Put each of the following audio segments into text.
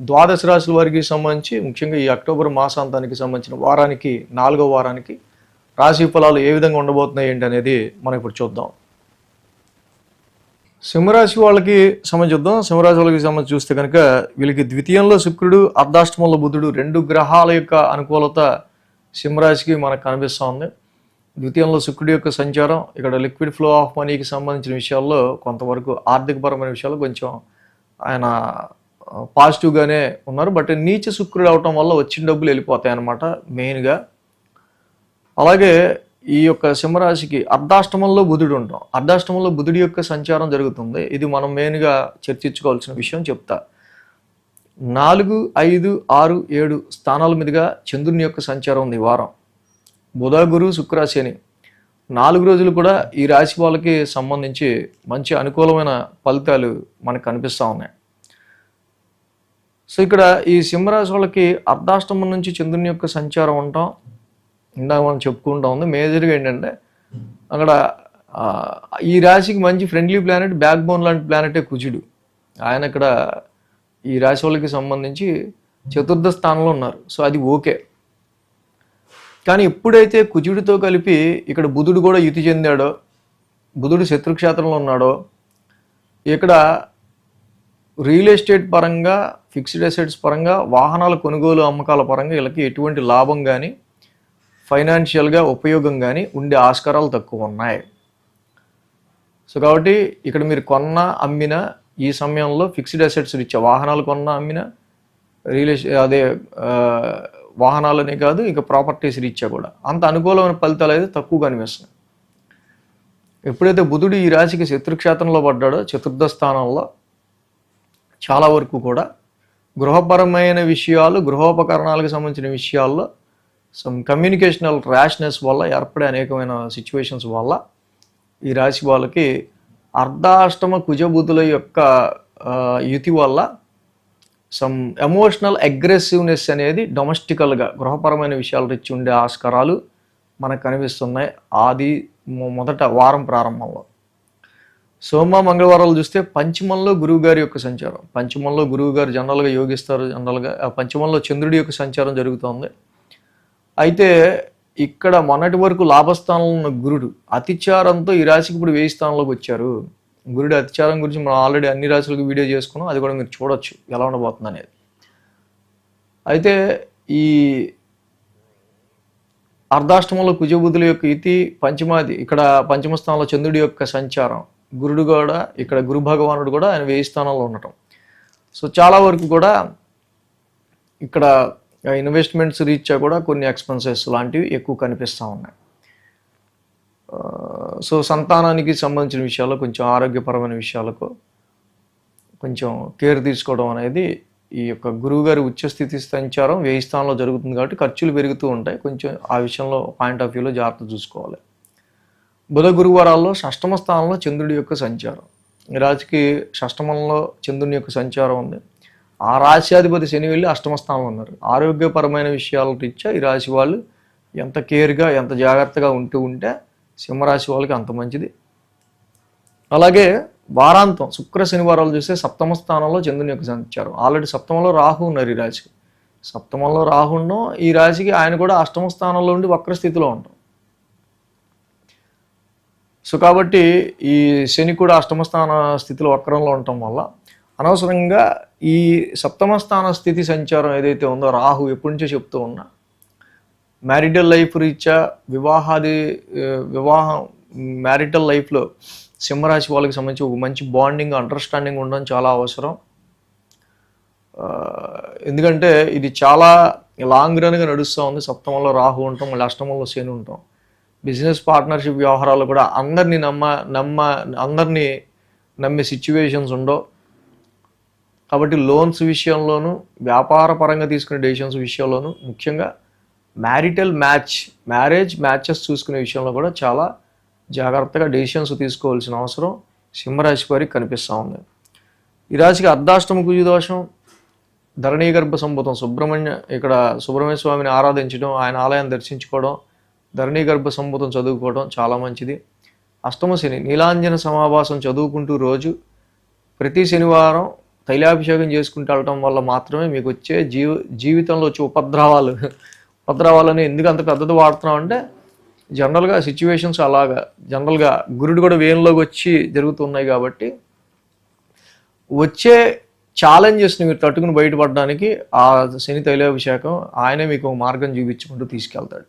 ద్వాదశ రాశుల వారికి సంబంధించి ముఖ్యంగా ఈ అక్టోబర్ మాసాంతానికి సంబంధించిన వారానికి నాలుగో వారానికి రాశి ఫలాలు ఏ విధంగా ఉండబోతున్నాయి ఏంటి అనేది మనం ఇప్పుడు చూద్దాం. సింహరాశి వాళ్ళకి సంబంధించి చూద్దాం. సింహరాశి వాళ్ళకి సంబంధించి చూస్తే కనుక వీళ్ళకి ద్వితీయంలో శుక్రుడు అర్ధాష్టమంలో బుద్ధుడు రెండు గ్రహాల యొక్క అనుకూలత సింహరాశికి మనకు కనిపిస్తూ ఉంది. ద్వితీయంలో శుక్రుడి యొక్క సంచారం ఇక్కడ లిక్విడ్ ఫ్లో ఆఫ్ మనీకి సంబంధించిన విషయాల్లో కొంతవరకు ఆర్థికపరమైన విషయాలు కొంచెం ఆయన పాజిటివ్గానే ఉన్నారు. బట్ నీచ శుక్రుడు అవటం వల్ల వచ్చిన డబ్బులు వెళ్ళిపోతాయి అనమాట మెయిన్గా. అలాగే ఈ యొక్క సింహరాశికి అర్ధాష్టమంలో బుధుడు ఉంటాం. అర్ధాష్టమంలో బుధుడి యొక్క సంచారం జరుగుతుంది. ఇది మనం మెయిన్గా చర్చించుకోవాల్సిన విషయం చెప్తా. నాలుగు ఐదు ఆరు ఏడు స్థానాల మీదుగా చంద్రుని యొక్క సంచారం ఉంది వారం. బుధ గురు శుక్ర నాలుగు రోజులు కూడా ఈ రాశి వాళ్ళకి సంబంధించి మంచి అనుకూలమైన ఫలితాలు మనకు కనిపిస్తూ ఉన్నాయి. సో ఇక్కడ ఈ సింహరాశి వాళ్ళకి అర్ధాష్టమం నుంచి చంద్రుని యొక్క సంచారం ఉంటాం ఇందాక మనం చెప్పుకుంటా ఉంది. మేజర్గా ఏంటంటే అక్కడ ఈ రాశికి మంచి ఫ్రెండ్లీ ప్లానెట్ బ్యాక్ బోన్ లాంటి ప్లానెటే కుజుడు. ఆయన ఇక్కడ ఈ రాశి వాళ్ళకి సంబంధించి చతుర్థ స్థానంలో ఉన్నారు. సో అది ఓకే. కానీ ఎప్పుడైతే కుజుడితో కలిపి ఇక్కడ బుధుడు కూడా యుతి చెందాడో బుధుడు శత్రుక్షేత్రంలో ఉన్నాడో ఇక్కడ రియల్ ఎస్టేట్ పరంగా ఫిక్స్డ్ అసెట్స్ పరంగా వాహనాల కొనుగోలు అమ్మకాల పరంగా వీళ్ళకి ఎటువంటి లాభం కానీ ఫైనాన్షియల్గా ఉపయోగం కానీ ఉండే ఆస్కారాలు తక్కువ ఉన్నాయి. సో కాబట్టి ఇక్కడ మీరు కొన్న అమ్మిన ఈ సమయంలో ఫిక్స్డ్ అసెట్స్ ఇచ్చే వాహనాలు కొన్న అమ్మిన రియల్ ఎస్టే అదే వాహనాలనే కాదు ఇంకా ప్రాపర్టీస్ రీత్యా కూడా. అంత అనుకూలమైన ఫలితాలు అయితే తక్కువ కనిపిస్తున్నాయి. ఎప్పుడైతే బుధుడు ఈ రాశికి శత్రుక్షేత్రంలో పడ్డాడో చతుర్థ స్థానంలో చాలా వరకు కూడా గృహపరమైన విషయాలు గృహోపకరణాలకు సంబంధించిన విషయాల్లో సమ్ కమ్యూనికేషనల్ ర్యాష్నెస్ వల్ల ఏర్పడే అనేకమైన సిచ్యువేషన్స్ వల్ల ఈ రాశి వాళ్ళకి అర్ధాష్టమ కుజబుధుల యొక్క యుతి వల్ల సమ్ ఎమోషనల్ అగ్రెసివ్నెస్ అనేది డొమెస్టికల్గా గృహపరమైన విషయాలు తెచ్చి ఉండే ఆస్కారాలు మనకు కనిపిస్తున్నాయి. అది మొదట వారం ప్రారంభంలో. సోమ మంగళవారాలు చూస్తే పంచమంలో గురువు గారి యొక్క సంచారం. పంచమంలో గురువు గారు జనరల్గా యోగిస్తారు జనరల్గా ఆ పంచమంలో చంద్రుడి యొక్క సంచారం జరుగుతోంది. అయితే ఇక్కడ మొన్నటి వరకు లాభస్థానంలో ఉన్న గురుడు అతిచారంతో ఈ రాశికి ఇప్పుడు వేయి స్థానంలోకి వచ్చారు. గురుడు అతిచారం గురించి మనం ఆల్రెడీ అన్ని రాశులకు వీడియో చేసుకున్నాం. అది కూడా మీరు చూడొచ్చు ఎలా ఉండబోతుంది అనేది. అయితే ఈ అర్ధాష్టమంలో కుజబుద్ధుల యొక్క ఇతి పంచమాది ఇక్కడ పంచమ స్థానంలో చంద్రుడి యొక్క సంచారం. గురుడు కూడా ఇక్కడ గురు భగవానుడు కూడా ఆయన వేయి స్థానంలో ఉండటం. సో చాలా వరకు కూడా ఇక్కడ ఇన్వెస్ట్మెంట్స్ రీత్యా కూడా కొన్ని ఎక్స్పెన్సెస్ లాంటివి ఎక్కువ కనిపిస్తూ ఉన్నాయి. సో సంతానానికి సంబంధించిన విషయాల్లో కొంచెం ఆరోగ్యపరమైన విషయాలకు కొంచెం కేర్ తీసుకోవడం అనేది ఈ యొక్క గురువుగారి ఉచ్చస్థితి సంచారం వేయి స్థానంలో జరుగుతుంది కాబట్టి ఖర్చులు పెరుగుతూ ఉంటాయి. కొంచెం ఆ విషయంలో పాయింట్ ఆఫ్ వ్యూలో జాగ్రత్త చూసుకోవాలి. బుధ గురువారాల్లో షష్టమ స్థానంలో చంద్రుడి యొక్క సంచారం. ఈ రాశికి షష్టమంలో చంద్రుని యొక్క సంచారం ఉంది. ఆ రాశ్యాధిపతి శని వెళ్ళి అష్టమ స్థానంలో ఉన్నారు. ఆరోగ్యపరమైన విషయాల రీత్యా ఈ రాశి వాళ్ళు ఎంత కేర్గా ఎంత జాగ్రత్తగా ఉంటూ ఉంటే సింహరాశి వాళ్ళకి అంత మంచిది. అలాగే వారాంతం శుక్ర శనివారాలు చూస్తే సప్తమ స్థానంలో చంద్రుని యొక్క సంచారం. ఆల్రెడీ సప్తమంలో రాహు ఉన్నారు ఈ రాశికి. సప్తమంలో రాహు ఈ రాశికి ఆయన కూడా అష్టమ స్థానంలో ఉండి వక్ర స్థితిలో ఉంటాం సో కాబట్టి ఈ శని కూడా అష్టమ స్థాన స్థితిలో వక్రంలో ఉండటం వల్ల అనవసరంగా ఈ సప్తమ స్థాన స్థితి సంచారం ఏదైతే ఉందో రాహు ఎప్పటి నుంచో చెప్తూ ఉన్నా మ్యారిటల్ లైఫ్ రీత్యా వివాహాది వివాహం మ్యారిటల్ లైఫ్లో సింహరాశి వాళ్ళకి సంబంధించి ఒక మంచి బాండింగ్ అండర్స్టాండింగ్ ఉండడం చాలా అవసరం. ఎందుకంటే ఇది చాలా లాంగ్ రన్గా నడుస్తూ ఉంది. సప్తమంలో రాహు ఉంటాం మళ్ళీ అష్టమంలో శని ఉంటాం బిజినెస్ పార్ట్నర్షిప్ వ్యవహారాలు కూడా అందరినీ నమ్మ నమ్మ అందరినీ నమ్మే సిచ్యువేషన్స్ ఉండవు. కాబట్టి లోన్స్ విషయంలోనూ వ్యాపార పరంగా తీసుకునే డెసిషన్స్ విషయంలోనూ ముఖ్యంగా మ్యారిటల్ మ్యాచ్ మ్యారేజ్ మ్యాచెస్ చూసుకునే విషయంలో కూడా చాలా జాగ్రత్తగా డెసిషన్స్ తీసుకోవాల్సిన అవసరం సింహరాశి వారికి కనిపిస్తూ ఉంది. ఈ రాశికి అర్ధాష్టమ కుజుదోషం ధరణీ గర్భ సంభూతం సుబ్రహ్మణ్య ఇక్కడ సుబ్రహ్మణ్య స్వామిని ఆరాధించడం ఆయన ఆలయాన్ని దర్శించుకోవడం ధరణి గర్భ సంభూతం చదువుకోవడం చాలా మంచిది. అష్టమ శని నీలాంజన సమావాసం చదువుకుంటూ రోజు ప్రతి శనివారం తైలాభిషేకం చేసుకుంటూ వెళ్ళటం వల్ల మాత్రమే మీకు వచ్చే జీవ జీవితంలో వచ్చే ఉపద్రవాలు. ఉపద్రవాలని ఎందుకు అంత పెద్దది వాడుతున్నాం అంటే జనరల్గా సిచ్యువేషన్స్ అలాగా జనరల్గా గురుడు కూడా వేయంలోకి వచ్చి జరుగుతున్నాయి కాబట్టి వచ్చే ఛాలెంజెస్ని మీరు తట్టుకుని బయటపడడానికి ఆ శని తైలాభిషేకం ఆయనే మీకు మార్గం చూపించుకుంటూ తీసుకెళ్తాడు.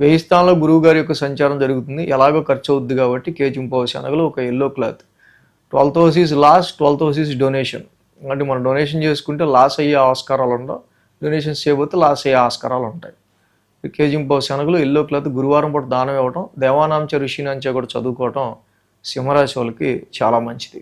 వెయ్యి స్థానంలో గురువు గారి యొక్క సంచారం జరుగుతుంది. ఎలాగో ఖర్చు అవుద్ది కాబట్టి కేజింపావు శనగలు ఒక yellow cloth twelfth houses loss twelfth houses donation అంటే మనం డొనేషన్ చేసుకుంటే లాస్ అయ్యే ఆస్కారాలు ఉండవు. డొనేషన్స్ చేయబోతే లాస్ అయ్యే ఆస్కారాలు ఉంటాయి. కేజింపావు శనగలు ఎల్లో క్లాత్ గురువారం పూట దానం ఇవ్వటం దేవానాంచ ఋషినాంచ కూడా చదువుకోవటం సింహరాశి వాళ్ళకి చాలా మంచిది.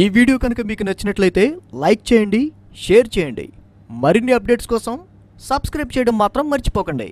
ఈ వీడియో కనుక మీకు నచ్చినట్లయితే లైక్ చేయండి షేర్ చేయండి. మరిన్ని అప్డేట్స్ కోసం సబ్స్క్రైబ్ చేయడం మాత్రం మర్చిపోకండి.